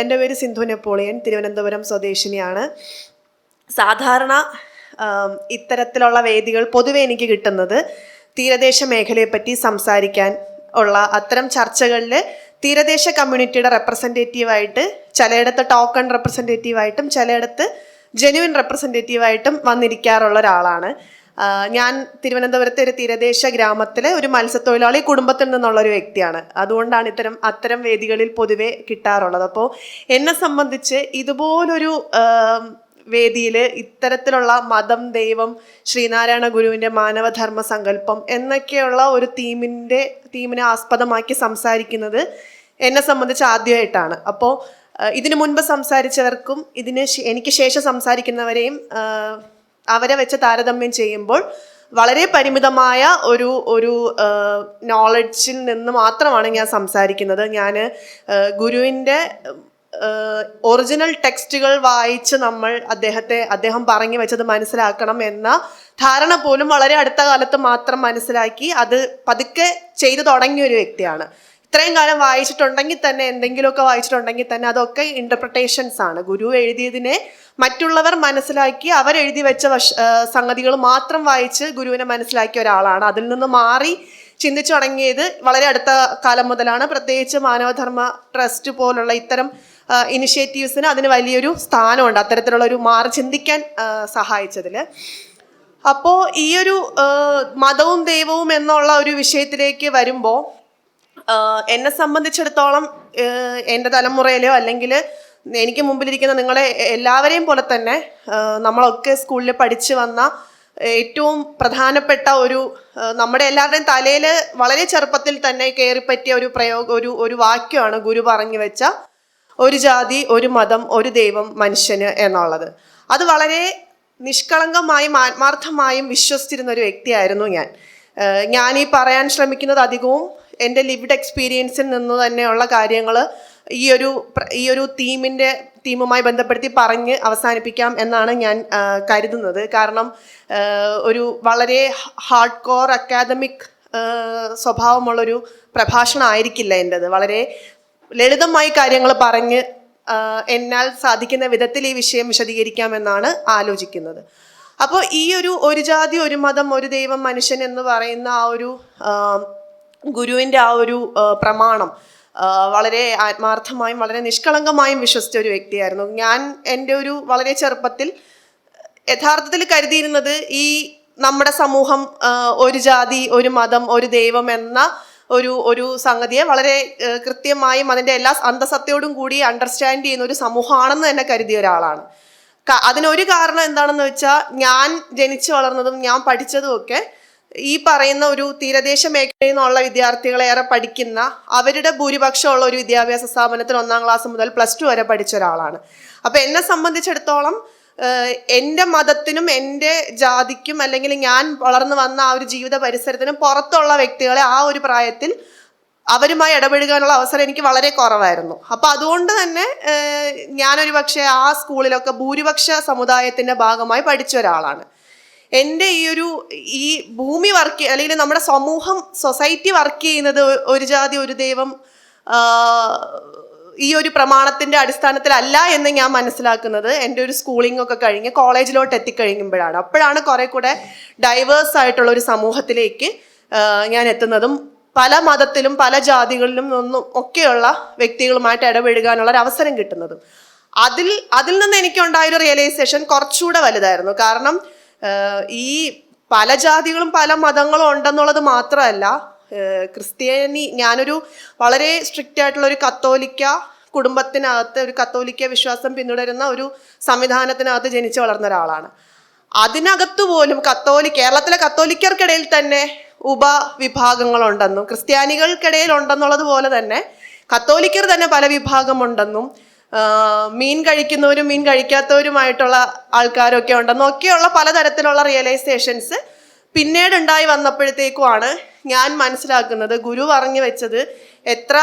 എന്റെ പേര് സിന്ധു നെപ്പോളിയൻ തിരുവനന്തപുരം സ്വദേശിനിയാണ്. സാധാരണ ഇത്തരത്തിലുള്ള വേദികൾ പൊതുവെ എനിക്ക് കിട്ടുന്നത് തീരദേശ മേഖലയെപ്പറ്റി സംസാരിക്കാൻ ഉള്ള അത്തരം ചർച്ചകളിൽ തീരദേശ കമ്മ്യൂണിറ്റിയുടെ റെപ്രസെന്റേറ്റീവായിട്ട് ചിലയിടത്ത് ടോക്കൺ റെപ്രസെന്റേറ്റീവായിട്ടും ചിലയിടത്ത് ജെനുവിൻ റെപ്രസെന്റേറ്റീവായിട്ടും വന്നിരിക്കാറുള്ള ഒരാളാണ്. ഞാൻ തിരുവനന്തപുരത്തെ ഒരു തീരദേശ ഗ്രാമത്തിലെ ഒരു മത്സ്യത്തൊഴിലാളി കുടുംബത്തിൽ നിന്നുള്ള ഒരു വ്യക്തിയാണ്. അതുകൊണ്ടാണ് ഇത്തരം അത്തരം വേദികളിൽ പൊതുവെ കിട്ടാറുള്ളത്. അപ്പോൾ എന്നെ സംബന്ധിച്ച് ഇതുപോലൊരു വേദിയിൽ ഇത്തരത്തിലുള്ള മതം ദൈവം ശ്രീനാരായണ ഗുരുവിന്റെ മാനവധർമ്മ സങ്കല്പം എന്നൊക്കെയുള്ള ഒരു തീമിന്റെ തീമിനെ ആസ്പദമാക്കി സംസാരിക്കുന്നത് എന്നെ സംബന്ധിച്ച് ആദ്യമായിട്ടാണ്. അപ്പോൾ ഇതിനു മുൻപ് സംസാരിച്ചവർക്കും ഇതിന് എനിക്ക് ശേഷം സംസാരിക്കുന്നവരെയും അവരെ വെച്ച് താരതമ്യം ചെയ്യുമ്പോൾ വളരെ പരിമിതമായ ഒരു ഒരു നോളജിൽ നിന്ന് മാത്രമാണ് ഞാൻ സംസാരിക്കുന്നത്. ഞാൻ ഗുരുവിന്റെ ഒറിജിനൽ ടെക്സ്റ്റുകൾ വായിച്ച് നമ്മൾ അദ്ദേഹത്തെ അദ്ദേഹം പറഞ്ഞു വെച്ചത് മനസ്സിലാക്കണം എന്ന ധാരണ പോലും വളരെ അടുത്ത കാലത്ത് മാത്രം മനസ്സിലാക്കി അത് പതുക്കെ ചെയ്തു തുടങ്ങിയ ഒരു വ്യക്തിയാണ്. ഇത്രയും കാലം വായിച്ചിട്ടുണ്ടെങ്കിൽ തന്നെ എന്തെങ്കിലുമൊക്കെ വായിച്ചിട്ടുണ്ടെങ്കിൽ തന്നെ അതൊക്കെ ഇന്റർപ്രിട്ടേഷൻസ് ആണ്. ഗുരു എഴുതിയതിനെ മറ്റുള്ളവർ മനസ്സിലാക്കി അവരെഴുതി വെച്ച വശ സംഗതികൾ മാത്രം വായിച്ച് ഗുരുവിനെ മനസ്സിലാക്കിയ ഒരാളാണ്. അതിൽ നിന്ന് മാറി ചിന്തിച്ചു തുടങ്ങിയത് വളരെ അടുത്ത കാലം മുതലാണ്. പ്രത്യേകിച്ച് മാനവധർമ്മ ട്രസ്റ്റ് പോലുള്ള ഇത്തരം ഇനിഷ്യേറ്റീവ്സിന് അതിന് വലിയൊരു സ്ഥാനമുണ്ട്. അത്തരത്തിലുള്ള ഒരു മാറി ചിന്തിക്കാൻ സഹായിച്ചതിൽ അപ്പോൾ ഈ ഒരു മതവും ദൈവവും എന്നുള്ള ഒരു വിഷയത്തിലേക്ക് വരുമ്പോൾ എന്നെ സംബന്ധിച്ചിടത്തോളം എന്റെ തലമുറയിലോ അല്ലെങ്കിൽ എനിക്ക് മുമ്പിലിരിക്കുന്ന നിങ്ങളെ എല്ലാവരെയും പോലെ തന്നെ നമ്മളൊക്കെ സ്കൂളിൽ പഠിച്ചു വന്ന ഏറ്റവും പ്രധാനപ്പെട്ട ഒരു നമ്മുടെ എല്ലാവരുടെയും തലയിൽ വളരെ ചെറുപ്പത്തിൽ തന്നെ കയറിപ്പറ്റിയ ഒരു പ്രയോഗ ഒരു ഒരു വാക്യമാണ് ഗുരു പറഞ്ഞു വെച്ച ഒരു ജാതി ഒരു മതം ഒരു ദൈവം മനുഷ്യന് എന്നുള്ളത്. അത് വളരെ നിഷ്കളങ്കമായും ആത്മാർത്ഥമായും വിശ്വസിച്ചിരുന്ന ഒരു വ്യക്തിയായിരുന്നു ഞാൻ. ഞാൻ ഈ പറയാൻ ശ്രമിക്കുന്നത് അധികവും എന്റെ ലിവ്ഡ് എക്സ്പീരിയൻസിൽ നിന്ന് തന്നെയുള്ള കാര്യങ്ങൾ ഈ ഒരു ഈ ഒരു തീമിന്റെ തീമുമായി ബന്ധപ്പെടുത്തി പറഞ്ഞ് അവസാനിപ്പിക്കാം എന്നാണ് ഞാൻ കരുതുന്നത്. കാരണം ഒരു വളരെ ഹാർഡ് കോർ അക്കാദമിക് സ്വഭാവമുള്ളൊരു പ്രഭാഷണം ആയിരിക്കില്ല എന്റെത്. വളരെ ലളിതമായി കാര്യങ്ങൾ പറഞ്ഞ് എന്നാൽ സാധിക്കുന്ന വിധത്തിൽ ഈ വിഷയം വിശദീകരിക്കാമെന്നാണ് ആലോചിക്കുന്നത്. അപ്പോൾ ഈ ഒരു ഒരു ജാതി ഒരു മതം ഒരു ദൈവം മനുഷ്യൻ എന്ന് പറയുന്ന ആ ഒരു ഗുരുവിന്റെ ആ ഒരു പ്രമാണം വളരെ ആത്മാർത്ഥമായും വളരെ നിഷ്കളങ്കമായും വിശ്വസിച്ച ഒരു വ്യക്തിയായിരുന്നു. ഞാൻ എന്റെ ഒരു വളരെ ചെറുപ്പത്തിൽ യഥാർത്ഥത്തിൽ കരുതിയിരുന്നത് ഈ നമ്മുടെ സമൂഹം ഒരു ജാതി ഒരു മതം ഒരു ദൈവം എന്ന ഒരു ഒരു സംഗതിയെ വളരെ കൃത്യമായും അതിന്റെ എല്ലാ അന്തസത്തയോടും കൂടി അണ്ടർസ്റ്റാൻഡ് ചെയ്യുന്ന ഒരു സമൂഹമാണെന്ന് തന്നെ കരുതിയ ഒരാളാണ്. അതിനൊരു കാരണം എന്താണെന്ന് വെച്ചാൽ ഞാൻ ജനിച്ചു വളർന്നതും ഞാൻ പഠിച്ചതും ഒക്കെ ഈ പറയുന്ന ഒരു തീരദേശ മേഖലയിൽ നിന്നുള്ള വിദ്യാർത്ഥികളേറെ പഠിക്കുന്ന അവരുടെ ഭൂരിപക്ഷമുള്ള ഒരു വിദ്യാഭ്യാസ സ്ഥാപനത്തിൽ ഒന്നാം ക്ലാസ് മുതൽ പ്ലസ് ടു വരെ പഠിച്ച ഒരാളാണ്. അപ്പം എന്നെ സംബന്ധിച്ചിടത്തോളം എന്റെ മതത്തിനും എന്റെ ജാതിക്കും അല്ലെങ്കിൽ ഞാൻ വളർന്നു വന്ന ആ ഒരു ജീവിത പരിസരത്തിനും പുറത്തുള്ള വ്യക്തികളെ ആ ഒരു പ്രായത്തിൽ അവരുമായി ഇടപെടുകാനുള്ള അവസരം എനിക്ക് വളരെ കുറവായിരുന്നു. അപ്പോൾ അതുകൊണ്ട് തന്നെ ഞാനൊരു പക്ഷേ ആ സ്കൂളിലൊക്കെ ഭൂരിപക്ഷ സമുദായത്തിന്റെ ഭാഗമായി പഠിച്ച ഒരാളാണ്. എന്റെ ഈ ഒരു ഈ ഭൂമി വർക്ക് അല്ലെങ്കിൽ നമ്മുടെ സമൂഹം സൊസൈറ്റി വർക്ക് ചെയ്യുന്നത് ഒരു ജാതി ഒരു ദൈവം ഈ ഒരു പ്രമാണത്തിന്റെ അടിസ്ഥാനത്തിലല്ല എന്ന് ഞാൻ മനസ്സിലാക്കുന്നത്. എന്റെ ഒരു സ്കൂളിംഗ് ഒക്കെ കഴിഞ്ഞ് കോളേജിലോട്ട് എത്തിക്കഴിയുമ്പോഴാണ്. അപ്പോഴാണ് കുറെ കൂടെ ഡൈവേഴ്സ് ആയിട്ടുള്ള ഒരു സമൂഹത്തിലേക്ക് ഞാൻ എത്തുന്നതും പല മതത്തിലും പല ജാതികളിലും ഒന്നും ഒക്കെയുള്ള വ്യക്തികളുമായിട്ട് ഇടപഴകാനുള്ള ഒരു അവസരം കിട്ടുന്നതും. അതിൽ അതിൽ നിന്ന് എനിക്കുണ്ടായൊരു റിയലൈസേഷൻ കുറച്ചുകൂടെ വലുതായിരുന്നു. കാരണം ഈ പല ജാതികളും പല മതങ്ങളും ഉണ്ടെന്നുള്ളത് മാത്രമല്ല ക്രിസ്ത്യാനി ഞാനൊരു വളരെ സ്ട്രിക്റ്റ് ആയിട്ടുള്ള ഒരു കത്തോലിക്ക കുടുംബത്തിനകത്ത് ഒരു കത്തോലിക്ക വിശ്വാസം പിന്തുടരുന്ന ഒരു സംവിധാനത്തിനകത്ത് ജനിച്ചു വളർന്ന ഒരാളാണ്. അതിനകത്ത് പോലും കത്തോലി കേരളത്തിലെ കത്തോലിക്കർക്കിടയിൽ തന്നെ ഉപവിഭാഗങ്ങളുണ്ടെന്നും ക്രിസ്ത്യാനികൾക്കിടയിൽ ഉണ്ടെന്നുള്ളത് പോലെ തന്നെ കത്തോലിക്കർ തന്നെ പല വിഭാഗമുണ്ടെന്നും മീൻ കഴിക്കുന്നവരും മീൻ കഴിക്കാത്തവരുമായിട്ടുള്ള ആൾക്കാരൊക്കെ ഉണ്ടെന്നും ഒക്കെയുള്ള പലതരത്തിലുള്ള റിയലൈസേഷൻസ് പിന്നീട് ഉണ്ടായി വന്നപ്പോഴത്തേക്കുമാണ് ഞാൻ മനസ്സിലാക്കുന്നത് ഗുരു പറഞ്ഞു വെച്ചത് എത്ര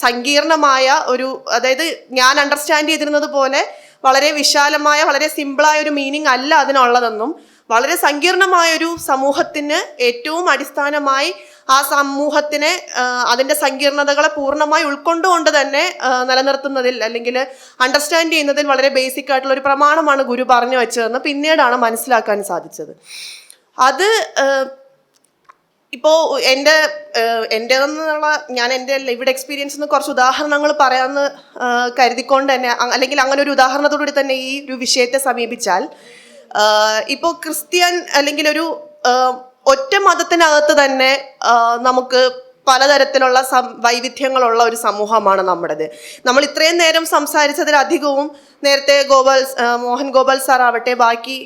സങ്കീർണമായ ഒരു അതായത് ഞാൻ അണ്ടർസ്റ്റാൻഡ് ചെയ്തിരുന്നത് പോലെ വളരെ വിശാലമായ വളരെ സിമ്പിളായ ഒരു മീനിങ് അല്ല അതിനുള്ളതെന്നും വളരെ സങ്കീർണമായൊരു സമൂഹത്തിന് ഏറ്റവും അടിസ്ഥാനമായി ആ സമൂഹത്തിനെ അതിന്റെ സങ്കീർണതകളെ പൂർണമായി ഉൾക്കൊണ്ടുകൊണ്ട് തന്നെ നിലനിർത്തുന്നതിൽ അല്ലെങ്കിൽ അണ്ടർസ്റ്റാൻഡ് ചെയ്യുന്നതിൽ വളരെ ബേസിക് ആയിട്ടുള്ള ഒരു പ്രമാണമാണ് ഗുരു പറഞ്ഞു വെച്ചതെന്ന് പിന്നീടാണ് മനസ്സിലാക്കാൻ സാധിച്ചത്. അത് ഇപ്പോൾ എന്റെ എന്റെ എന്നുള്ള ഞാൻ എന്റെ ഇവിടെ എക്സ്പീരിയൻസ് നിന്ന് കുറച്ച് ഉദാഹരണങ്ങൾ പറയാമെന്ന് കരുതിക്കൊണ്ട് തന്നെ അല്ലെങ്കിൽ അങ്ങനെ ഒരു ഉദാഹരണത്തോടുകൂടി തന്നെ ഈ ഒരു വിഷയത്തെ സമീപിച്ചാൽ ഇപ്പോൾ ക്രിസ്ത്യൻ അല്ലെങ്കിൽ ഒരു ഒറ്റ മതത്തിനകത്ത് തന്നെ നമുക്ക് പലതരത്തിലുള്ള വൈവിധ്യങ്ങളുള്ള ഒരു സമൂഹമാണ് നമ്മുടേത്. നമ്മൾ ഇത്രയും നേരം സംസാരിച്ചതിലധികവും നേരത്തെ ഗോപാൽ മോഹൻ ഗോപാൽ സാർ ആവട്ടെ ബാക്കി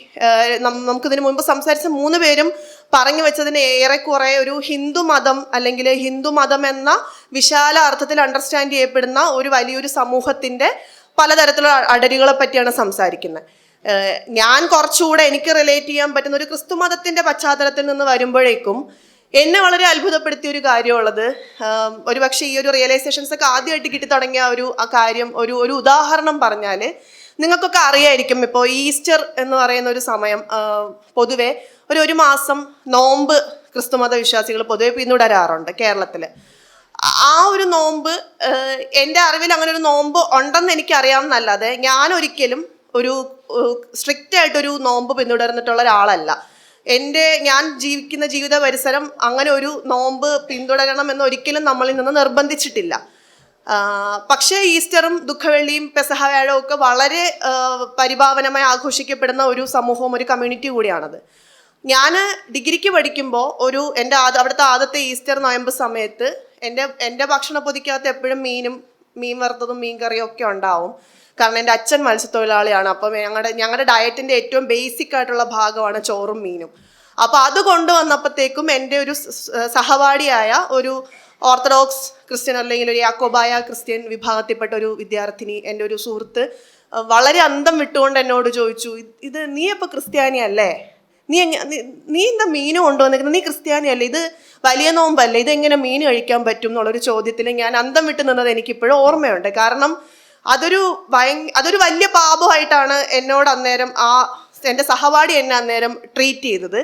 നമുക്കിതിനു മുൻപ് സംസാരിച്ച മൂന്ന് പേരും പറഞ്ഞു വെച്ചതിന് ഏറെക്കുറെ ഒരു ഹിന്ദു മതം അല്ലെങ്കിൽ ഹിന്ദു മതം എന്ന വിശാല അർത്ഥത്തിൽ അണ്ടർസ്റ്റാൻഡ് ചെയ്യപ്പെടുന്ന ഒരു വലിയൊരു സമൂഹത്തിന്റെ പലതരത്തിലുള്ള അടരുകളെ പറ്റിയാണ് സംസാരിക്കുന്നത്. ഞാൻ കുറച്ചുകൂടെ എനിക്ക് റിലേറ്റ് ചെയ്യാൻ പറ്റുന്ന ഒരു ക്രിസ്തു മതത്തിന്റെ പശ്ചാത്തലത്തിൽ നിന്ന് വരുമ്പോഴേക്കും എന്നെ വളരെ അത്ഭുതപ്പെടുത്തിയ ഒരു കാര്യമുള്ളത് ഒരു ഒരുപക്ഷെ ഈ ഒരു റിയലൈസേഷൻസ് ഒക്കെ ആദ്യമായിട്ട് കിട്ടി തുടങ്ങിയ ഒരു ആ കാര്യം ഒരു ഒരു ഉദാഹരണം പറഞ്ഞാൽ നിങ്ങൾക്കൊക്കെ അറിയായിരിക്കും ഇപ്പോൾ ഈസ്റ്റർ എന്ന് പറയുന്ന ഒരു സമയം പൊതുവേ പൊതുവെ ഒരു ഒരു മാസം നോമ്പ് ക്രിസ്തുമത വിശ്വാസികൾ പൊതുവെ പിന്തുടരാറുണ്ട് കേരളത്തിൽ. ആ ഒരു നോമ്പ് എന്റെ അറിവിൽ അങ്ങനെ ഒരു നോമ്പ് ഉണ്ടെന്ന് എനിക്കറിയാമെന്നല്ലാതെ ഞാൻ ഒരിക്കലും ഒരു സ്ട്രിക്റ്റ് ആയിട്ടൊരു നോമ്പ് പിന്തുടർന്നിട്ടുള്ള ഒരാളല്ല. എന്റെ ഞാൻ ജീവിക്കുന്ന ജീവിത പരിസരം അങ്ങനെ ഒരു നോമ്പ് പിന്തുടരണം എന്ന് ഒരിക്കലും നമ്മളിൽ നിന്ന് നിർബന്ധിച്ചിട്ടില്ല. പക്ഷേ ഈസ്റ്ററും ദുഃഖവെള്ളിയും പെസഹവ്യാഴവും ഒക്കെ വളരെ പരിഭാവനമായി ആഘോഷിക്കപ്പെടുന്ന ഒരു സമൂഹവും ഒരു കമ്മ്യൂണിറ്റി കൂടിയാണത്. ഞാൻ ഡിഗ്രിക്ക് പഠിക്കുമ്പോൾ ഒരു എന്റെ ആദ്യ അവിടുത്തെ ആദ്യത്തെ ഈസ്റ്റർ നോയമ്പ് സമയത്ത് എന്റെ എന്റെ ഭക്ഷണ പൊതിക്കകത്ത് എപ്പോഴും മീനും മീൻ വറുത്തതും മീൻ കറിയും ഒക്കെ ഉണ്ടാവും. കാരണം എന്റെ അച്ഛൻ മത്സ്യത്തൊഴിലാളിയാണ്. അപ്പം ഞങ്ങളുടെ ഞങ്ങളുടെ ഡയറ്റിന്റെ ഏറ്റവും ബേസിക് ആയിട്ടുള്ള ഭാഗമാണ് ചോറും മീനും. അപ്പോൾ അത് കൊണ്ടുവന്നപ്പോഴത്തേക്കും എന്റെ ഒരു സഹപാഠിയായ ഒരു ഓർത്തഡോക്സ് ക്രിസ്ത്യൻ അല്ലെങ്കിൽ ഒരു യാക്കോബായ ക്രിസ്ത്യൻ വിഭാഗത്തിൽപ്പെട്ട ഒരു വിദ്യാർത്ഥിനി എന്റെ ഒരു സുഹൃത്ത് വളരെ അന്തം വിട്ടുകൊണ്ട് എന്നോട് ചോദിച്ചു "ഇത് നീ അപ്പോൾ ക്രിസ്ത്യാനി അല്ലേ? നീ നീ- എന്താ മീൻ കൊണ്ടുവന്നിരിക്കുന്നത് നീ ക്രിസ്ത്യാനി അല്ലേ? ഇത് വലിയ നോമ്പല്ലേ? ഇത് എങ്ങനെ മീൻ കഴിക്കാൻ പറ്റും? എന്നുള്ളൊരു ചോദ്യത്തിൽ ഞാൻ അന്തം വിട്ട് നിന്നത് എനിക്കിപ്പോഴും ഓർമ്മയുണ്ട്. കാരണം അതൊരു ഭയ അതൊരു വലിയ പാപമായിട്ടാണ് എന്നോട് അന്നേരം ആ എന്റെ സഹപാഠി എന്നെ അന്നേരം ട്രീറ്റ് ചെയ്തത്.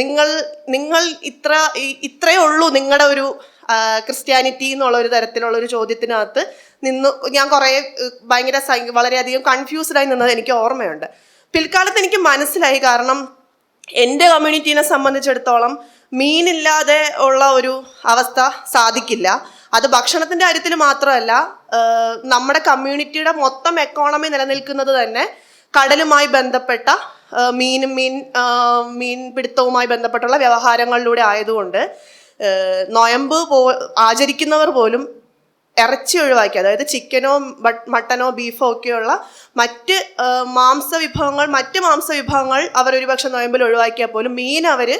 നിങ്ങൾ നിങ്ങൾ ഇത്ര ഇത്രയേ ഉള്ളൂ നിങ്ങളുടെ ഒരു ക്രിസ്ത്യാനിറ്റി എന്നുള്ള ഒരു തരത്തിലുള്ള ഒരു ചോദ്യത്തിനകത്ത് നിന്ന് ഞാൻ കുറേ ഭയങ്കര വളരെയധികം കൺഫ്യൂസ്ഡായി നിന്നത് എനിക്ക് ഓർമ്മയുണ്ട്. പിൽക്കാലത്ത് എനിക്ക് മനസ്സിലായി കാരണം എന്റെ കമ്മ്യൂണിറ്റീനെ സംബന്ധിച്ചിടത്തോളം മീനില്ലാതെ ഉള്ള ഒരു അവസ്ഥ സാധിക്കില്ല. അത് ഭക്ഷണത്തിന്റെ കാര്യത്തിൽ മാത്രമല്ല നമ്മുടെ കമ്മ്യൂണിറ്റിയുടെ മൊത്തം എക്കോണമി നിലനിൽക്കുന്നത് തന്നെ കടലുമായി ബന്ധപ്പെട്ട മീനും മീൻ മീൻ പിടുത്തവുമായി ബന്ധപ്പെട്ടുള്ള വ്യവഹാരങ്ങളിലൂടെ ആയതുകൊണ്ട് നോയമ്പ് പോ ആചരിക്കുന്നവർ പോലും ഇറച്ചി ഒഴിവാക്കി. അതായത് ചിക്കനോ മട്ടനോ ബീഫോ ഒക്കെയുള്ള മറ്റ് മാംസ വിഭവങ്ങൾ മറ്റ് മാംസ വിഭവങ്ങൾ അവർ ഒരുപക്ഷെ നോയമ്പിൽ ഒഴിവാക്കിയാൽ പോലും മീൻ അവർ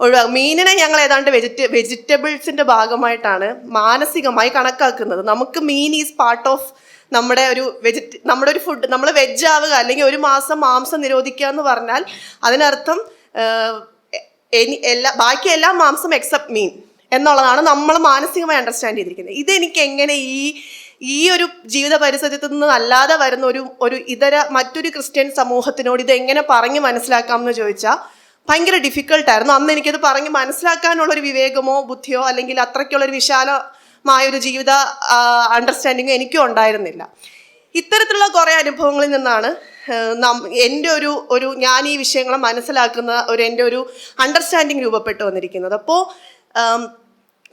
ഒഴിവാക്കും മീനിനെ ഞങ്ങൾ ഏതാണ്ട് വെജിറ്റ വെജിറ്റബിൾസിന്റെ ഭാഗമായിട്ടാണ് മാനസികമായി കണക്കാക്കുന്നത്. നമുക്ക് മീൻ ഈസ് പാർട്ട് ഓഫ് നമ്മുടെ ഒരു വെജിറ്റ് നമ്മുടെ ഒരു ഫുഡ് നമ്മൾ വെജ് ആവുക അല്ലെങ്കിൽ ഒരു മാസം മാംസം നിരോധിക്കുക എന്ന് പറഞ്ഞാൽ അതിനർത്ഥം എനി എല്ലാ ബാക്കി എല്ലാ മാംസം എക്സെപ്റ്റ് മീൻ എന്നുള്ളതാണ് നമ്മൾ മാനസികമായി അണ്ടർസ്റ്റാൻഡ് ചെയ്തിരിക്കുന്നത്. ഇതെനിക്ക് എങ്ങനെ ഈ ഈ ഒരു ജീവിത പരിസരത്തു നിന്ന് അല്ലാതെ വരുന്ന ഒരു ഒരു ഇതര മറ്റൊരു ക്രിസ്ത്യൻ സമൂഹത്തിനോട് ഇത് എങ്ങനെ പറഞ്ഞു മനസ്സിലാക്കാം എന്ന് ചോദിച്ചാൽ ഭയങ്കര ഡിഫിക്കൽട്ടായിരുന്നു അന്ന് എനിക്കത് പറഞ്ഞ് മനസ്സിലാക്കാനുള്ളൊരു വിവേകമോ ബുദ്ധിയോ അല്ലെങ്കിൽ അത്രയ്ക്കുള്ളൊരു വിശാലമായ ഒരു ജീവിത അണ്ടർസ്റ്റാൻഡിങ്ങോ എനിക്കും ഉണ്ടായിരുന്നില്ല. ഇത്തരത്തിലുള്ള കുറേ അനുഭവങ്ങളിൽ നിന്നാണ് എന്റെ ഒരു ഒരു ഞാൻ ഈ വിഷയങ്ങളെ മനസ്സിലാക്കുന്ന ഒരു എന്റെ ഒരു അണ്ടർസ്റ്റാൻഡിങ് രൂപപ്പെട്ടു വന്നിരിക്കുന്നത്. അപ്പോൾ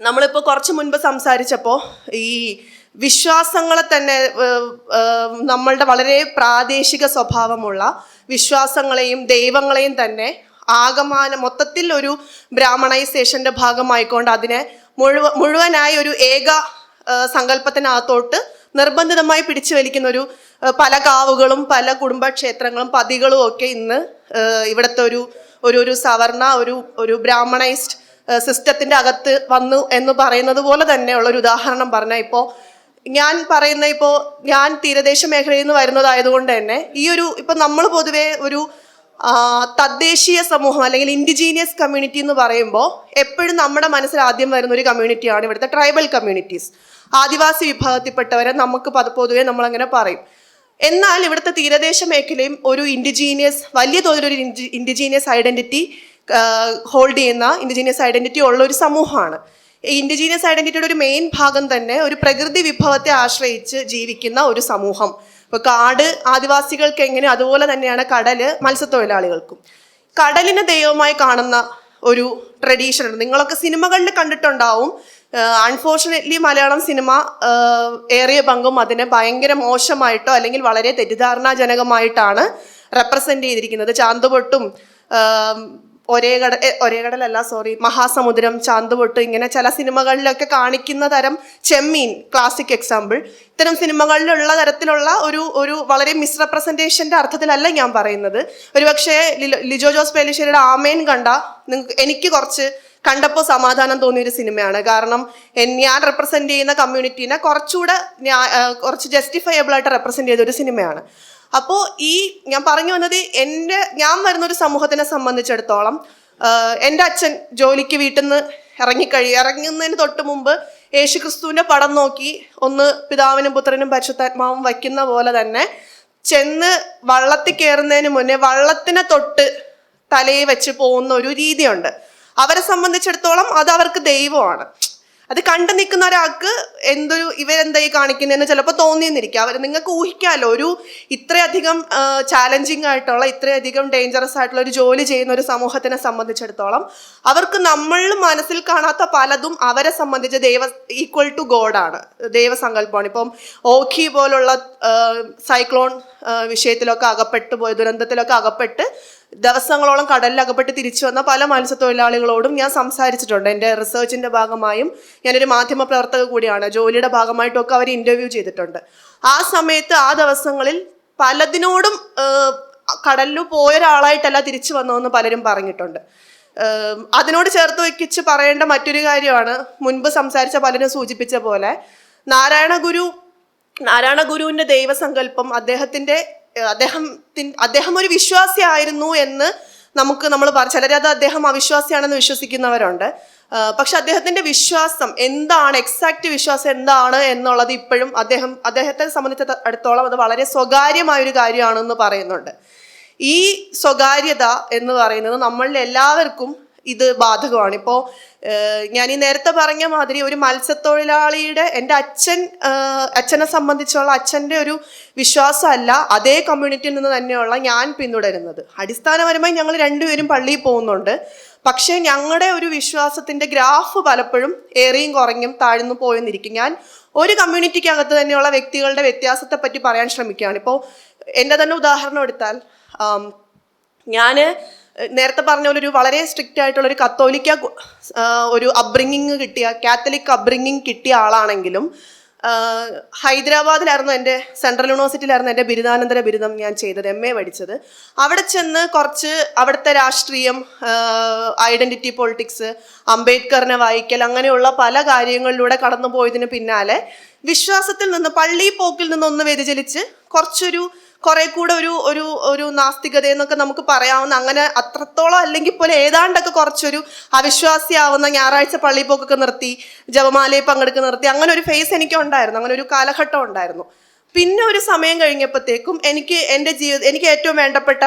നമ്മളിപ്പോൾ കുറച്ച് മുൻപ് സംസാരിച്ചപ്പോൾ ഈ വിശ്വാസങ്ങളെ തന്നെ നമ്മളുടെ വളരെ പ്രാദേശിക സ്വഭാവമുള്ള വിശ്വാസങ്ങളെയും ദൈവങ്ങളെയും തന്നെ ആകമാന മൊത്തത്തിൽ ഒരു ബ്രാഹ്മണൈസേഷന്റെ ഭാഗമായിക്കൊണ്ട് അതിനെ മുഴുവ മുഴുവനായി ഒരു ഏക സങ്കല്പത്തിനകത്തോട്ട് നിർബന്ധിതമായി പിടിച്ചു വലിക്കുന്ന ഒരു പല കാവുകളും പല കുടുംബക്ഷേത്രങ്ങളും പതികളും ഒക്കെ ഇന്ന് ഇവിടുത്തെ ഒരു ഒരു ഒരു സവർണ ഒരു ഒരു ബ്രാഹ്മണൈസ്ഡ് സിസ്റ്റത്തിന്റെ അകത്ത് വന്നു എന്ന് പറയുന്നത് പോലെ തന്നെയുള്ള ഒരു ഉദാഹരണം പറഞ്ഞാൽ ഇപ്പോൾ ഞാൻ പറയുന്ന ഇപ്പോൾ ഞാൻ തീരദേശ മേഖലയിൽ നിന്ന് വരുന്നതായതുകൊണ്ട് തന്നെ ഈ ഒരു ഇപ്പം നമ്മൾ പൊതുവേ ഒരു തദ്ദേശീയ സമൂഹം അല്ലെങ്കിൽ ഇൻഡിജീനിയസ് കമ്മ്യൂണിറ്റി എന്ന് പറയുമ്പോൾ എപ്പോഴും നമ്മുടെ മനസ്സിൽ ആദ്യം വരുന്ന ഒരു കമ്മ്യൂണിറ്റിയാണ് ഇവിടുത്തെ ട്രൈബൽ കമ്മ്യൂണിറ്റീസ് ആദിവാസി വിഭാഗത്തിൽപ്പെട്ടവരെ നമുക്ക് പത് പൊതുവെ നമ്മളങ്ങനെ പറയും. എന്നാൽ ഇവിടുത്തെ തീരദേശ മേഖലയും ഒരു ഇൻഡിജീനിയസ് വലിയ തോതിലൊരു ഇൻഡിജീനിയസ് ഐഡന്റിറ്റി ഹോൾഡ് ചെയ്യുന്ന ഇൻഡിജീനിയസ് ഐഡന്റിറ്റി ഉള്ള ഒരു സമൂഹമാണ്. ഇൻഡിജീനിയസ് ഐഡന്റിറ്റിയുടെ ഒരു മെയിൻ ഭാഗം തന്നെ ഒരു പ്രകൃതി വിഭവത്തെ ആശ്രയിച്ച് ജീവിക്കുന്ന ഒരു സമൂഹം. ഇപ്പൊ കാട് ആദിവാസികൾക്ക് എങ്ങനെ അതുപോലെ തന്നെയാണ് കടൽ മത്സ്യത്തൊഴിലാളികൾക്കും. കടലിനെ ദൈവമായി കാണുന്ന ഒരു ട്രഡീഷൻ ഉണ്ട്. നിങ്ങളൊക്കെ സിനിമകളിൽ കണ്ടിട്ടുണ്ടാവും. അൺഫോർച്ചുനേറ്റ്ലി മലയാളം സിനിമ ഏറിയ പങ്കും അതിനെ ഭയങ്കര മോശമായിട്ടോ അല്ലെങ്കിൽ വളരെ തെറ്റിദ്ധാരണാജനകമായിട്ടാണ് റെപ്രസെന്റ് ചെയ്തിരിക്കുന്നത്. ചാന്തുപൊട്ടും ഒരേ കട ഒരേ കടലല്ല സോറി മഹാസമുദ്രം ചാന്തുപൊട്ട് ഇങ്ങനെ ചില സിനിമകളിലൊക്കെ കാണിക്കുന്ന തരം ചെമ്മീൻ ക്ലാസിക് എക്സാമ്പിൾ ഇത്തരം സിനിമകളിലുള്ള തരത്തിലുള്ള ഒരു ഒരു വളരെ മിസ്റെപ്രസെന്റേഷന്റെ അർത്ഥത്തിലല്ല ഞാൻ പറയുന്നത്. ഒരുപക്ഷെ ലിജോ ജോസ് പേലിശ്ശേരിയുടെ ആമേൻ കണ്ട നിങ്ങൾക്ക് എനിക്ക് കുറച്ച് കണ്ടപ്പോൾ സമാധാനം തോന്നിയ ഒരു സിനിമയാണ്. കാരണം ഞാൻ റെപ്രസെന്റ് ചെയ്യുന്ന കമ്മ്യൂണിറ്റീനെ കുറച്ചുകൂടെ കുറച്ച് ജസ്റ്റിഫയബിൾ ആയിട്ട് റെപ്രസെന്റ് ചെയ്ത ഒരു സിനിമയാണ്. അപ്പോൾ ഈ ഞാൻ പറഞ്ഞു വന്നത് എന്റെ ഞാൻ വരുന്ന ഒരു സമൂഹത്തിനെ സംബന്ധിച്ചിടത്തോളം എന്റെ അച്ഛൻ ജോലിക്ക് വീട്ടിൽ നിന്ന് ഇറങ്ങിക്കഴി ഇറങ്ങുന്നതിന് തൊട്ട് മുമ്പ് യേശു ക്രിസ്തുവിന്റെ പടം നോക്കി ഒന്ന് പിതാവിനും പുത്രനും പരിശുദ്ധാത്മാവും വയ്ക്കുന്ന പോലെ തന്നെ ചെന്ന് വള്ളത്തിൽ കയറുന്നതിന് മുന്നേ വള്ളത്തിനെ തൊട്ട് തലയിൽ വെച്ച് പോകുന്ന ഒരു രീതിയുണ്ട്. അവരെ സംബന്ധിച്ചിടത്തോളം അത് അവർക്ക് ദൈവമാണ്. അത് കണ്ടു നിൽക്കുന്ന ഒരാൾക്ക് എന്തൊരു ഇവരെന്തായി കാണിക്കുന്നതെന്ന് ചിലപ്പോൾ തോന്നിയെന്നിരിക്കും. അവർ നിങ്ങൾക്ക് ഊഹിക്കാമല്ലോ. ഒരു ഇത്രയധികം ചാലഞ്ചിങ് ആയിട്ടുള്ള ഇത്രയധികം ഡേഞ്ചറസ് ആയിട്ടുള്ള ഒരു ജോലി ചെയ്യുന്ന ഒരു സമൂഹത്തിനെ സംബന്ധിച്ചിടത്തോളം അവർക്ക് നമ്മൾ മനസ്സിൽ കാണാത്ത പലതും അവരെ സംബന്ധിച്ച് ദൈവ ഈക്വൽ ടു ഗോഡാണ് ദൈവസങ്കല്പമാണ്. ഇപ്പം ഓഖി പോലുള്ള സൈക്ലോൺ വിഷയത്തിലൊക്കെ അകപ്പെട്ടു പോയ ദുരന്തത്തിലൊക്കെ അകപ്പെട്ട് ദിവസങ്ങളോളം കടലിൽ അകപ്പെട്ട് തിരിച്ചു വന്ന പല മത്സ്യത്തൊഴിലാളികളോടും ഞാൻ സംസാരിച്ചിട്ടുണ്ട്. എന്റെ റിസർച്ചിന്റെ ഭാഗമായും ഞാനൊരു മാധ്യമ പ്രവർത്തക കൂടിയാണ്. ജോലിയുടെ ഭാഗമായിട്ടൊക്കെ അവർ ഇന്റർവ്യൂ ചെയ്തിട്ടുണ്ട്. ആ സമയത്ത് ആ ദിവസങ്ങളിൽ പലതിനോടും കടലിൽ പോയ ഒരാളായിട്ടല്ല തിരിച്ചു വന്നതെന്ന് പലരും പറഞ്ഞിട്ടുണ്ട്. അതിനോട് ചേർത്ത് വയ്ക്കിച്ച് പറയേണ്ട മറ്റൊരു കാര്യമാണ് മുൻപ് സംസാരിച്ച പലരും സൂചിപ്പിച്ച പോലെ നാരായണ ഗുരു നാരായണ ഗുരുവിന്റെ ദൈവസങ്കല്പം അദ്ദേഹത്തിന്റെ ഏഹ്, അദ്ദേഹം അദ്ദേഹം ഒരു വിശ്വാസിയായിരുന്നു എന്ന് നമുക്ക് നമ്മൾ ചിലരത് അദ്ദേഹം അവിശ്വാസിയാണെന്ന് വിശ്വസിക്കുന്നവരുണ്ട്. പക്ഷെ അദ്ദേഹത്തിന്റെ വിശ്വാസം എന്താണ് എക്സാക്ട് വിശ്വാസം എന്താണ് എന്നുള്ളത് ഇപ്പോഴും അദ്ദേഹം അദ്ദേഹത്തെ സംബന്ധിച്ചിടത്തോളം അത് വളരെ സ്വകാര്യമായ ഒരു കാര്യമാണെന്ന് പറയുന്നുണ്ട്. ഈ സ്വകാര്യത എന്ന് പറയുന്നത് നമ്മളിൽ എല്ലാവർക്കും ഇത് ബാധകമാണ്. ഇപ്പോൾ ഞാൻ ഈ നേരത്തെ പറഞ്ഞ മാതിരി ഒരു മത്സ്യത്തൊഴിലാളിയുടെ എന്റെ അച്ഛൻ അച്ഛനെ സംബന്ധിച്ചുള്ള അച്ഛന്റെ ഒരു വിശ്വാസമല്ല അതേ കമ്മ്യൂണിറ്റിയിൽ നിന്ന് തന്നെയുള്ള ഞാൻ പിന്തുടരുന്നത്. അടിസ്ഥാനപരമായി ഞങ്ങൾ രണ്ടുപേരും പള്ളിയിൽ പോകുന്നുണ്ട്. പക്ഷേ ഞങ്ങളുടെ ഒരു വിശ്വാസത്തിന്റെ ഗ്രാഫ് പലപ്പോഴും ഏറിയും കുറഞ്ഞും താഴ്ന്നു പോയെന്നിരിക്കും ഞാൻ ഒരു കമ്മ്യൂണിറ്റിക്കകത്ത് തന്നെയുള്ള വ്യക്തികളുടെ വ്യത്യാസത്തെ പറ്റി പറയാൻ ശ്രമിക്കുകയാണ്. ഇപ്പോൾ എന്റെ തന്നെ ഉദാഹരണം എടുത്താൽ ഞാൻ നേരത്തെ പറഞ്ഞ പോലെ ഒരു വളരെ സ്ട്രിക്റ്റ് ആയിട്ടുള്ള ഒരു കത്തോലിക്ക ഒരു അബ്രിങ്ങിങ് കിട്ടിയ കാത്തലിക് അബ്രിങ്ങിങ് കിട്ടിയ ആളാണെങ്കിലും ഹൈദരാബാദിലായിരുന്നു എന്റെ സെൻട്രൽ യൂണിവേഴ്സിറ്റിയിലായിരുന്നു എന്റെ ബിരുദാനന്തര ബിരുദം ഞാൻ ചെയ്തത് എം എ പഠിച്ചത്. അവിടെ ചെന്ന് കുറച്ച് അവിടുത്തെ രാഷ്ട്രീയം ഐഡന്റിറ്റി പൊളിറ്റിക്സ് അംബേദ്കറിനെ വായിക്കൽ അങ്ങനെയുള്ള പല കാര്യങ്ങളിലൂടെ കടന്നു പോയതിന് പിന്നാലെ വിശ്വാസത്തിൽ നിന്ന് പള്ളി പോക്കിൽ നിന്ന് ഒന്ന് വ്യതിചലിച്ച് കുറച്ചൊരു കുറെ കൂടെ ഒരു ഒരു ഒരു നാസ്തികത എന്നൊക്കെ നമുക്ക് പറയാവുന്ന അങ്ങനെ അത്രത്തോളം അല്ലെങ്കിൽ പോലെ ഏതാണ്ടൊക്കെ കുറച്ചൊരു അവിശ്വാസിയാവുന്ന ഞായറാഴ്ച പള്ളി പോക്കൊക്കെ നിർത്തി ജപമാലയിൽ പങ്കെടുക്കുന്ന നിർത്തി അങ്ങനെ ഒരു ഫേസ് എനിക്ക് ഉണ്ടായിരുന്നു. അങ്ങനെ ഒരു കാലഘട്ടം ഉണ്ടായിരുന്നു. പിന്നെ ഒരു സമയം കഴിഞ്ഞപ്പോഴത്തേക്കും എനിക്ക് എന്റെ ജീവിത എനിക്ക് ഏറ്റവും വേണ്ടപ്പെട്ട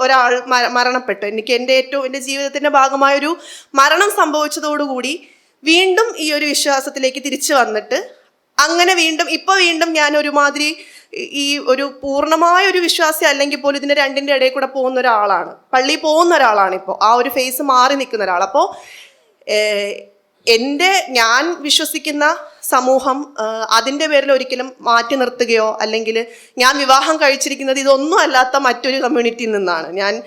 ഒരാൾ മര- മരണപ്പെട്ടു. എനിക്ക് എന്റെ ഏറ്റവും എന്റെ ജീവിതത്തിന്റെ ഭാഗമായൊരു മരണം സംഭവിച്ചതോടുകൂടി വീണ്ടും ഈ ഒരു വിശ്വാസത്തിലേക്ക് തിരിച്ചു വന്നിട്ട് അങ്ങനെ വീണ്ടും ഇപ്പോൾ വീണ്ടും ഞാൻ ഒരുമാതിരി ഈ- ഒരു പൂർണമായ ഒരു വിശ്വാസി അല്ലെങ്കിൽ പോലും ഇതിന്റെ രണ്ടിന്റെ ഇടയിൽ കൂടെ പോകുന്ന ഒരാളാണ്. പള്ളി പോകുന്ന ഒരാളാണ് ഇപ്പോൾ ആ ഒരു ഫേസ് മാറി നിൽക്കുന്ന ഒരാൾ. അപ്പോൾ എന്റെ ഞാൻ വിശ്വസിക്കുന്ന സമൂഹം അതിന്റെ പേരിൽ ഒരിക്കലും മാറ്റി നിർത്തുകയോ അല്ലെങ്കിൽ ഞാൻ വിവാഹം കഴിച്ചിരിക്കുന്നത് ഇതൊന്നും അല്ലാത്ത മറ്റൊരു കമ്മ്യൂണിറ്റിയിൽ നിന്നാണ്. ഞാൻ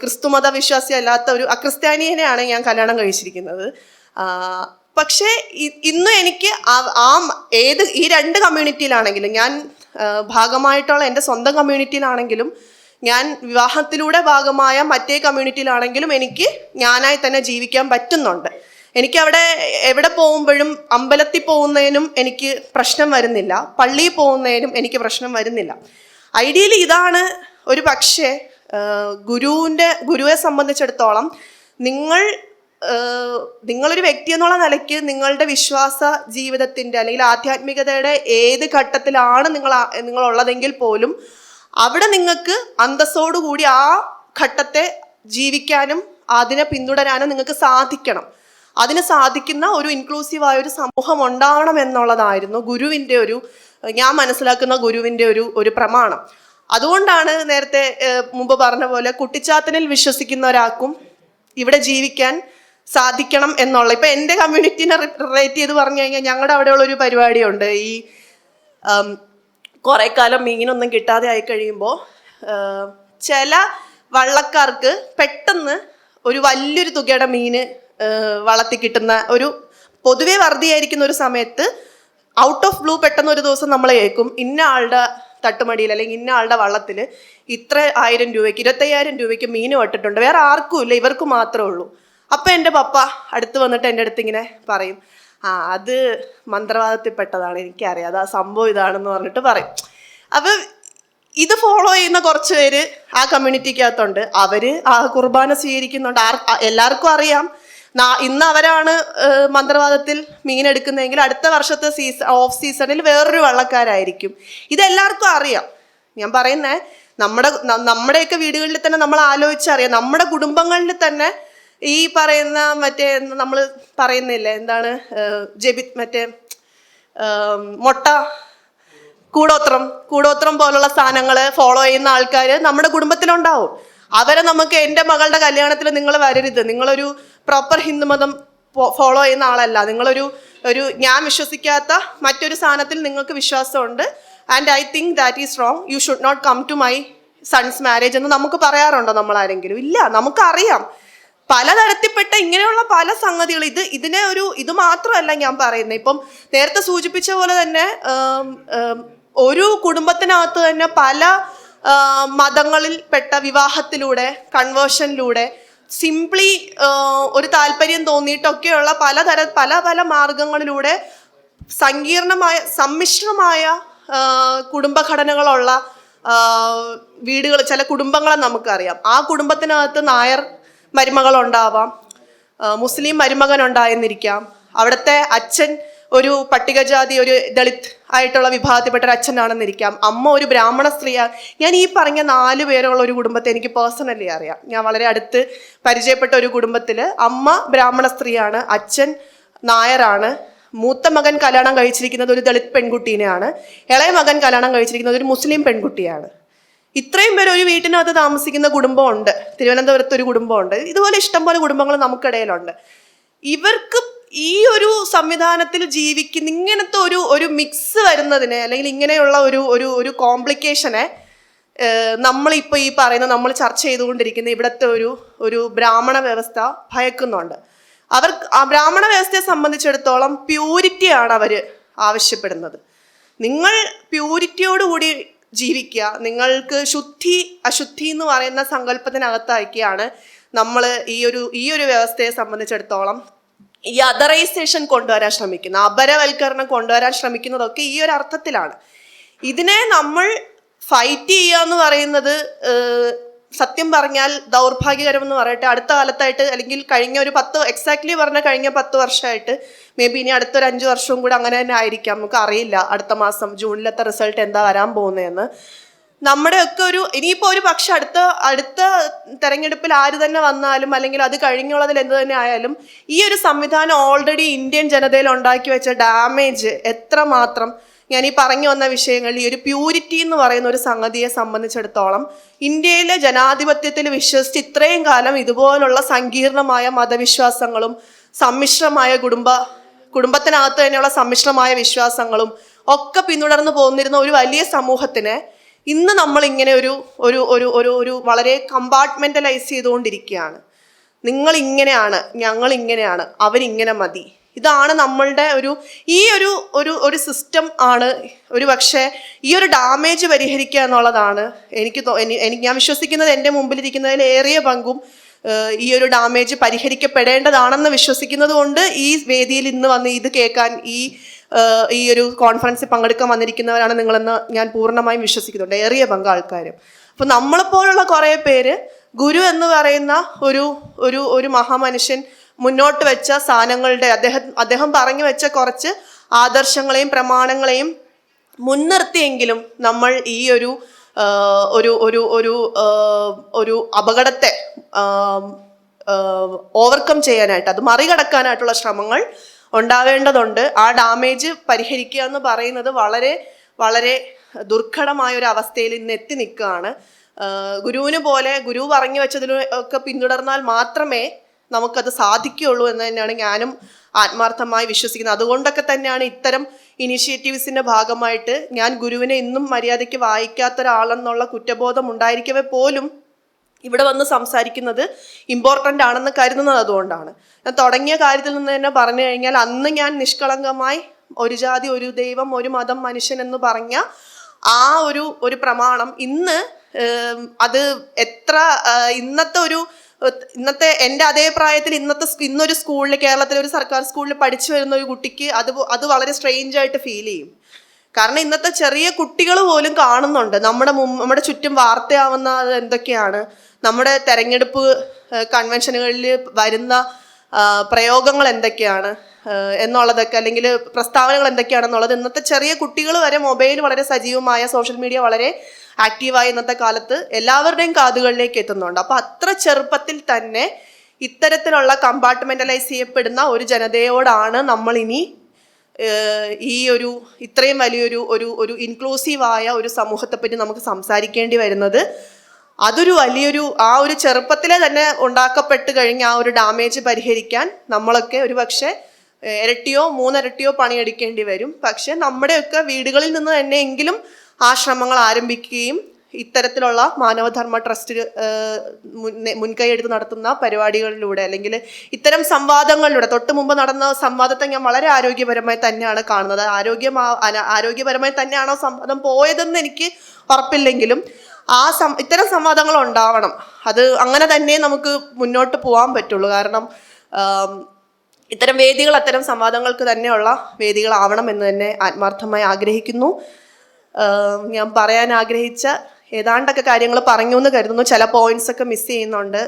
ക്രിസ്തുമത വിശ്വാസി അല്ലാത്ത ഒരു അക്രിസ്ത്യാനിയനെയാണ് ഞാൻ കല്യാണം കഴിച്ചിരിക്കുന്നത്. പക്ഷേ ഇന്നും എനിക്ക് ആ- ഏത് ഈ രണ്ട് കമ്മ്യൂണിറ്റിയിലാണെങ്കിലും ഞാൻ ഭാഗമായിട്ടുള്ള എന്റെ സ്വന്തം കമ്മ്യൂണിറ്റിയിലാണെങ്കിലും ഞാൻ വിവാഹത്തിലൂടെ ഭാഗമായ മറ്റേ കമ്മ്യൂണിറ്റിയിലാണെങ്കിലും എനിക്ക് ഞാനായി തന്നെ ജീവിക്കാൻ പറ്റുന്നുണ്ട്. എനിക്ക് അവിടെ എവിടെ പോകുമ്പോഴും അമ്പലത്തിൽ പോകുന്നതിനും എനിക്ക് പ്രശ്നം വരുന്നില്ല. പള്ളിയിൽ പോകുന്നതിനും എനിക്ക് പ്രശ്നം വരുന്നില്ല. ഐഡിയലി ഇതാണ് ഒരു പക്ഷേ ഗുരുവിന്റെ ഗുരുവെ സംബന്ധിച്ചിടത്തോളം നിങ്ങൾ നിങ്ങളൊരു വ്യക്തി എന്നുള്ള നിലയ്ക്ക് നിങ്ങളുടെ വിശ്വാസ ജീവിതത്തിന്റെ അല്ലെങ്കിൽ ആധ്യാത്മികതയുടെ ഏത് ഘട്ടത്തിലാണ് നിങ്ങൾ നിങ്ങളുള്ളതെങ്കിൽ പോലും അവിടെ നിങ്ങൾക്ക് അന്തസ്സോടുകൂടി ആ ഘട്ടത്തെ ജീവിക്കാനും അതിനെ പിന്തുടരാനും നിങ്ങൾക്ക് സാധിക്കണം. അതിന് സാധിക്കുന്ന ഒരു ഇൻക്ലൂസീവായ ഒരു സമൂഹം ഉണ്ടാവണം എന്നുള്ളതായിരുന്നു ഗുരുവിന്റെ ഒരു ഞാൻ മനസ്സിലാക്കുന്ന ഗുരുവിന്റെ ഒരു ഒരു പ്രമാണം. അതുകൊണ്ടാണ് നേരത്തെ മുമ്പ് പറഞ്ഞ പോലെ കുട്ടിച്ചാത്തനിൽ വിശ്വസിക്കുന്ന ഒരാൾക്കും ഇവിടെ ജീവിക്കാൻ സാധിക്കണം എന്നുള്ള. ഇപ്പൊ എന്റെ കമ്മ്യൂണിറ്റിനെ റിലേറ്റ് ചെയ്ത് പറഞ്ഞു കഴിഞ്ഞാൽ ഞങ്ങളുടെ അവിടെയുള്ള ഒരു പരിപാടിയുണ്ട്. ഈ കുറേ കാലം മീനൊന്നും കിട്ടാതെ ആയി കഴിയുമ്പോൾ ചില വള്ളക്കാർക്ക് പെട്ടെന്ന് ഒരു വലിയൊരു തുകയുടെ മീന് വളർത്തി കിട്ടുന്ന ഒരു പൊതുവെ വർദ്ധിയായിരിക്കുന്ന ഒരു സമയത്ത് ഔട്ട് ഓഫ് ബ്ലൂ പെട്ടെന്ന് ഒരു ദിവസം നമ്മൾ കേൾക്കും ഇന്ന ആളുടെ തട്ടുമടിയിൽ അല്ലെങ്കിൽ ഇന്ന ആളുടെ വള്ളത്തിൽ ഇത്ര ആയിരം രൂപയ്ക്ക് ഇരുപത്തയ്യായിരം രൂപയ്ക്ക് മീൻ ഇട്ടിട്ടുണ്ട് വേറെ ആർക്കും ഇല്ല ഇവർക്ക് മാത്രമേ ഉള്ളൂ. അപ്പം എന്റെ പപ്പ അടുത്ത് വന്നിട്ട് എന്റെ അടുത്ത് ഇങ്ങനെ പറയും ആ അത് മന്ത്രവാദത്തിൽപ്പെട്ടതാണ് എനിക്കറിയാം. അത് ആ സംഭവം ഇതാണെന്ന് പറഞ്ഞിട്ട് പറയും. അപ്പം ഇത് ഫോളോ ചെയ്യുന്ന കുറച്ച് പേര് ആ കമ്മ്യൂണിറ്റിക്കകത്തുണ്ട് അവർ ആ കുർബാന സ്വീകരിക്കുന്നുണ്ട്. ആർ എല്ലാവർക്കും അറിയാം. ഇന്ന് അവരാണ് മന്ത്രവാദത്തിൽ മീൻ എടുക്കുന്നതെങ്കിൽ അടുത്ത വർഷത്തെ സീസൺ ഓഫ് സീസണിൽ വേറൊരു വള്ളക്കാരായിരിക്കും. ഇതെല്ലാവർക്കും അറിയാം. ഞാൻ പറയുന്നേ നമ്മുടെ നമ്മുടെയൊക്കെ വീടുകളിൽ തന്നെ നമ്മൾ ആലോചിച്ചറിയാം. നമ്മുടെ കുടുംബങ്ങളിൽ തന്നെ ഈ പറയുന്ന മറ്റേ നമ്മൾ പറയുന്നില്ലേ എന്താണ് ജബിത് ജബി മറ്റേ മൊട്ട കൂടോത്രം കൂടോത്രം പോലുള്ള സാധനങ്ങൾ ഫോളോ ചെയ്യുന്ന ആൾക്കാർ നമ്മുടെ കുടുംബത്തിലുണ്ടാവും. അവരെ നമുക്ക് എന്റെ മകളുടെ കല്യാണത്തിൽ നിങ്ങൾ വരരുത്. നിങ്ങളൊരു പ്രോപ്പർ ഹിന്ദുമതം ഫോളോ ചെയ്യുന്ന ആളല്ല. നിങ്ങളൊരു ഒരു ഞാൻ വിശ്വസിക്കാത്ത മറ്റൊരു സാധനത്തിൽ നിങ്ങൾക്ക് വിശ്വാസമുണ്ട്. And I think that is wrong you should not come to my son's marriage എന്ന് നമുക്ക് പറയാറുണ്ടോ നമ്മൾ ആരെങ്കിലും ഇല്ല നമുക്കറിയാം. പലതരത്തിൽപ്പെട്ട ഇങ്ങനെയുള്ള പല സംഗതികൾ. ഇത് ഇതിനെ ഒരു ഇത് മാത്രമല്ല ഞാൻ പറയുന്നത്. ഇപ്പം നേരത്തെ സൂചിപ്പിച്ച പോലെ തന്നെ ഒരു കുടുംബത്തിനകത്ത് തന്നെ പല മതങ്ങളിൽ പെട്ട വിവാഹത്തിലൂടെ കൺവേർഷനിലൂടെ സിംപ്ലി ഒരു താല്പര്യം തോന്നിയിട്ടൊക്കെയുള്ള പലതര പല പല മാർഗങ്ങളിലൂടെ സങ്കീർണമായ സമ്മിശ്രമായ കുടുംബഘടനകളുള്ള വീടുകൾ ചില കുടുംബങ്ങളെ നമുക്കറിയാം. ആ കുടുംബത്തിനകത്ത് നായർ മരുമകളുണ്ടാവാം. മുസ്ലിം മരുമകൻ ഉണ്ടായെന്നിരിക്കാം അവിടുത്തെ അച്ഛൻ ഒരു പട്ടികജാതി ഒരു ദളിത് ആയിട്ടുള്ള വിഭാഗത്തിൽപ്പെട്ട ഒരു അച്ഛനാണെന്നിരിക്കാം. അമ്മ ഒരു ബ്രാഹ്മണ സ്ത്രീയാണ് ഞാൻ ഈ പറഞ്ഞ നാല് പേരുള്ള ഒരു കുടുംബത്തെ എനിക്ക് പേഴ്സണലി അറിയാം. ഞാൻ വളരെ അടുത്ത് പരിചയപ്പെട്ട ഒരു കുടുംബത്തിൽ അമ്മ ബ്രാഹ്മണ സ്ത്രീയാണ് അച്ഛൻ നായരാണ്. മൂത്ത മകൻ കല്യാണം കഴിച്ചിരിക്കുന്നത് ഒരു ദളിത് പെൺകുട്ടീനെയാണ്. ഇളയ മകൻ കല്യാണം കഴിച്ചിരിക്കുന്നത് ഒരു മുസ്ലിം പെൺകുട്ടിയാണ്. ഇത്രയും പേര് ഒരു വീട്ടിനകത്ത് താമസിക്കുന്ന കുടുംബമുണ്ട്. തിരുവനന്തപുരത്ത് ഒരു കുടുംബമുണ്ട്. ഇതുപോലെ ഇഷ്ടംപോലെ കുടുംബങ്ങൾ നമുക്കിടയിലുണ്ട്. ഇവർക്ക് ഈ ഒരു സംവിധാനത്തിൽ ജീവിക്കുന്ന ഇങ്ങനത്തെ ഒരു ഒരു മിക്സ് വരുന്നതിനെ അല്ലെങ്കിൽ ഇങ്ങനെയുള്ള ഒരു ഒരു ഒരു കോംപ്ലിക്കേഷനെ നമ്മളിപ്പോൾ ഈ പറയുന്ന നമ്മൾ ചർച്ച ചെയ്തുകൊണ്ടിരിക്കുന്ന ഇവിടുത്തെ ഒരു ഒരു ബ്രാഹ്മണ വ്യവസ്ഥ ഭയക്കുന്നുണ്ട്. അവർ ബ്രാഹ്മണ വ്യവസ്ഥയെ സംബന്ധിച്ചിടത്തോളം പ്യൂരിറ്റിയാണ് അവർ ആവശ്യപ്പെടുന്നത്. നിങ്ങൾ പ്യൂരിറ്റിയോടുകൂടി ജീവിക്കുക. നിങ്ങൾക്ക് ശുദ്ധി അശുദ്ധി എന്ന് പറയുന്ന സങ്കല്പത്തിനകത്താക്കിയാണ് നമ്മൾ ഈ ഒരു ഈ ഒരു വ്യവസ്ഥയെ സംബന്ധിച്ചിടത്തോളം ഈ അതറൈസേഷൻ കൊണ്ടുവരാൻ ശ്രമിക്കുന്ന അപരവൽക്കരണം കൊണ്ടുവരാൻ ശ്രമിക്കുന്നതൊക്കെ ഈ ഒരു അർത്ഥത്തിലാണ്. ഇതിനെ നമ്മൾ ഫൈറ്റ് ചെയ്യുക എന്ന് പറയുന്നത് സത്യം പറഞ്ഞാൽ ദൗർഭാഗ്യകരം എന്ന് പറയട്ടെ അടുത്ത കാലത്തായിട്ട് അല്ലെങ്കിൽ കഴിഞ്ഞ ഒരു പത്ത് എക്സാക്ട്ലി പറഞ്ഞ കഴിഞ്ഞ പത്ത് വർഷമായിട്ട് മേ ബി ഇനി അടുത്തൊരു അഞ്ച് വർഷവും കൂടെ അങ്ങനെ തന്നെ ആയിരിക്കാം. നമുക്ക് അറിയില്ല അടുത്ത മാസം ജൂണിലത്തെ റിസൾട്ട് എന്താ വരാൻ പോകുന്നതെന്ന്. നമ്മുടെയൊക്കെ ഒരു ഇനിയിപ്പോൾ ഒരു പക്ഷെ അടുത്ത അടുത്ത തെരഞ്ഞെടുപ്പിൽ ആര് തന്നെ വന്നാലും അല്ലെങ്കിൽ അത് കഴിഞ്ഞുള്ളതിൽ എന്ത് തന്നെ ആയാലും ഈ ഒരു സംവിധാനം ഓൾറെഡി ഇന്ത്യൻ ജനതയിൽ ഉണ്ടാക്കി വെച്ച ഡാമേജ് എത്രമാത്രം ഞാൻ ഈ പറഞ്ഞു വന്ന വിഷയങ്ങളിൽ ഈ ഒരു പ്യൂരിറ്റി എന്ന് പറയുന്ന ഒരു സംഗതിയെ സംബന്ധിച്ചിടത്തോളം ഇന്ത്യയിലെ ജനാധിപത്യത്തിൽ വിശ്വസിച്ച് ഇത്രയും കാലം ഇതുപോലുള്ള സങ്കീർണമായ മതവിശ്വാസങ്ങളും സമ്മിശ്രമായ കുടുംബ കുടുംബത്തിനകത്ത് തന്നെയുള്ള സമ്മിശ്രമായ വിശ്വാസങ്ങളും ഒക്കെ പിന്തുടർന്ന് പോന്നിരുന്ന ഒരു വലിയ സമൂഹത്തിന് ഇന്ന് നമ്മൾ ഇങ്ങനെ ഒരു ഒരു ഒരു ഒരു ഒരു വളരെ കമ്പാർട്ട്മെന്റലൈസ് ചെയ്തുകൊണ്ടിരിക്കുകയാണ്. നിങ്ങൾ ഇങ്ങനെയാണ് ഞങ്ങൾ ഇങ്ങനെയാണ് അവരിങ്ങനെ മതി. ഇതാണ് നമ്മളുടെ ഒരു ഈ ഒരു ഒരു ഒരു സിസ്റ്റം ആണ് ഒരു പക്ഷേ ഈ ഒരു ഡാമേജ് പരിഹരിക്കുക എന്നുള്ളതാണ്. എനിക്ക് എനിക്ക് ഞാൻ വിശ്വസിക്കുന്നത് എന്റെ മുമ്പിലിരിക്കുന്നതിൽ ഏറിയ പങ്കും ഈ ഒരു ഡാമേജ് പരിഹരിക്കപ്പെടേണ്ടതാണെന്ന് വിശ്വസിക്കുന്നത് കൊണ്ട് ഈ വേദിയിൽ ഇന്ന് വന്ന് ഇത് കേൾക്കാൻ ഈ ഈ ഒരു കോൺഫറൻസിൽ പങ്കെടുക്കാൻ വന്നിരിക്കുന്നവരാണ് നിങ്ങളെന്ന് ഞാൻ പൂർണമായും വിശ്വസിക്കുന്നുണ്ട്. ഏറിയ പങ്ക് ആൾക്കാരും. അപ്പം നമ്മളെപ്പോലുള്ള കുറേ പേര് ഗുരു എന്ന് പറയുന്ന ഒരു ഒരു ഒരു മഹാമനുഷ്യൻ മുന്നോട്ട് വെച്ച സാധനങ്ങളുടെ അദ്ദേഹം അദ്ദേഹം പറഞ്ഞു വെച്ച കുറച്ച് ആദർശങ്ങളെയും പ്രമാണങ്ങളെയും മുൻനിർത്തിയെങ്കിലും നമ്മൾ ഈ ഒരു ഒരു ഒരു ഒരു ഒരു അപകടത്തെ ഓവർകം ചെയ്യാനായിട്ട് അത് മറികടക്കാനായിട്ടുള്ള ശ്രമങ്ങൾ ഉണ്ടാവേണ്ടതുണ്ട്. ആ ഡാമേജ് പരിഹരിക്കുക എന്ന് പറയുന്നത് വളരെ വളരെ ദുർഘടമായ ഒരു അവസ്ഥയിൽ ഇന്ന് എത്തി നിൽക്കുകയാണ്. ഗുരുവിന് പോലെ ഗുരു പറഞ്ഞു വെച്ചതിനൊക്കെ പിന്തുടർന്നാൽ മാത്രമേ നമുക്കത് സാധിക്കുകയുള്ളൂ എന്ന് തന്നെയാണ് ഞാനും ആത്മാർത്ഥമായി വിശ്വസിക്കുന്നത്. അതുകൊണ്ടൊക്കെ തന്നെയാണ് ഇത്തരം ഇനിഷ്യേറ്റീവ്സിന്റെ ഭാഗമായിട്ട് ഞാൻ ഗുരുവിനെ ഇന്നും മര്യാദയ്ക്ക് വായിക്കാത്ത ഒരാളെന്നുള്ള കുറ്റബോധം ഉണ്ടായിരിക്കവേ പോലും ഇവിടെ വന്ന് സംസാരിക്കുന്നത് ഇമ്പോർട്ടന്റ് ആണെന്ന് കരുതുന്നത് അതുകൊണ്ടാണ്. ഞാൻ തുടങ്ങിയ കാര്യത്തിൽ നിന്ന് തന്നെ പറഞ്ഞു കഴിഞ്ഞാൽ അന്ന് ഞാൻ നിഷ്കളങ്കമായി ഒരു ജാതി ഒരു ദൈവം ഒരു മതം മനുഷ്യൻ എന്ന് പറഞ്ഞ ആ ഒരു ഒരു പ്രമാണം ഇന്ന് അത് എത്ര ഇന്നത്തെ ഒരു ഇന്നത്തെ എന്റെ അതേ പ്രായത്തിൽ ഇന്നത്തെ ഇന്നൊരു സ്കൂളിൽ കേരളത്തിലെ ഒരു സർക്കാർ സ്കൂളിൽ പഠിച്ചു വരുന്ന ഒരു കുട്ടിക്ക് അത് അത് വളരെ സ്ട്രെയിഞ്ച് ആയിട്ട് ഫീൽ ചെയ്യും. കാരണം ഇന്നത്തെ ചെറിയ കുട്ടികൾ പോലും കാണുന്നുണ്ട്. നമ്മുടെ നമ്മുടെ ചുറ്റും വാർത്തയാവുന്ന എന്തൊക്കെയാണ്? നമ്മുടെ തെരഞ്ഞെടുപ്പ് കൺവെൻഷനുകളിൽ വരുന്ന പ്രയോഗങ്ങൾ എന്തൊക്കെയാണ്? എന്നുള്ളതൊക്കെ അല്ലെങ്കിൽ പ്രസ്താവനകൾ എന്തൊക്കെയാണെന്നുള്ളത്. ഇന്നത്തെ ചെറിയ കുട്ടികൾ വരെ മൊബൈൽ വളരെ സജീവമായ സോഷ്യൽ മീഡിയ വളരെ ആക്റ്റീവായ ഇന്നത്തെ കാലത്ത് എല്ലാവരുടെയും കാതുകളിലേക്ക് എത്തുന്നുണ്ട്. അപ്പോൾ അത്ര ചെറുപ്പത്തിൽ തന്നെ ഇത്തരത്തിലുള്ള കമ്പാർട്ട്മെന്റലൈസ് ചെയ്യപ്പെടുന്ന ഒരു ജനതയോടാണ് നമ്മൾ ഇനി ഈ ഒരു ഇത്രയും വലിയൊരു ഒരു ഒരു ഇൻക്ലൂസീവായ ഒരു സമൂഹത്തെ പറ്റി നമുക്ക് സംസാരിക്കേണ്ടി വരുന്നത്. അതൊരു വലിയൊരു ആ ഒരു ചെറുപ്പത്തിലെ തന്നെ ഉണ്ടാക്കപ്പെട്ട് കഴിഞ്ഞ ആ ഒരു ഡാമേജ് പരിഹരിക്കാൻ നമ്മളൊക്കെ ഒരു പക്ഷേ ഇരട്ടിയോ മൂന്നിരട്ടിയോ പണിയെടുക്കേണ്ടി വരും. പക്ഷെ നമ്മുടെയൊക്കെ വീടുകളിൽ നിന്ന് തന്നെ എങ്കിലും ആ ശ്രമങ്ങൾ ആരംഭിക്കുകയും ഇത്തരത്തിലുള്ള മാനവധർമ്മ ട്രസ്റ്റ് മുൻകൈയെടുത്ത് നടത്തുന്ന പരിപാടികളിലൂടെ അല്ലെങ്കിൽ ഇത്തരം സംവാദങ്ങളിലൂടെ തൊട്ട് മുമ്പ് നടന്ന സംവാദത്തെ ഞാൻ വളരെ ആരോഗ്യപരമായി തന്നെയാണ് കാണുന്നത്. ആരോഗ്യമാ ആരോഗ്യപരമായി തന്നെയാണോ സംവാദം പോയതെന്ന് എനിക്ക് ഉറപ്പില്ലെങ്കിലും ആ സം ഇത്തരം സംവാദങ്ങൾ ഉണ്ടാവണം. അത് അങ്ങനെ തന്നെ നമുക്ക് മുന്നോട്ട് പോകാൻ പറ്റുള്ളൂ. കാരണം ഇത്തരം വേദികൾ അത്തരം സംവാദങ്ങൾക്ക് തന്നെയുള്ള വേദികളാവണം എന്ന് തന്നെ ആത്മാർത്ഥമായി ആഗ്രഹിക്കുന്നു. ഞാൻ പറയാൻ ആഗ്രഹിച്ച ഏതാണ്ടൊക്കെ കാര്യങ്ങൾ പറഞ്ഞു എന്ന് കരുതുന്നു. ചില പോയിന്റ്സ് ഒക്കെ മിസ് ചെയ്യുന്നുണ്ട്.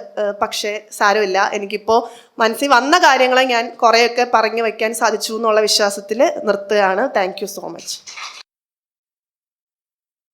പക്ഷേ സാരമില്ല. എനിക്കിപ്പോൾ മനസ്സിൽ വന്ന കാര്യങ്ങളെ ഞാൻ കുറേയൊക്കെ പറഞ്ഞു വയ്ക്കാൻ സാധിച്ചു എന്നുള്ള വിശ്വാസത്തിൽ നിർത്തുകയാണ്. Thank so much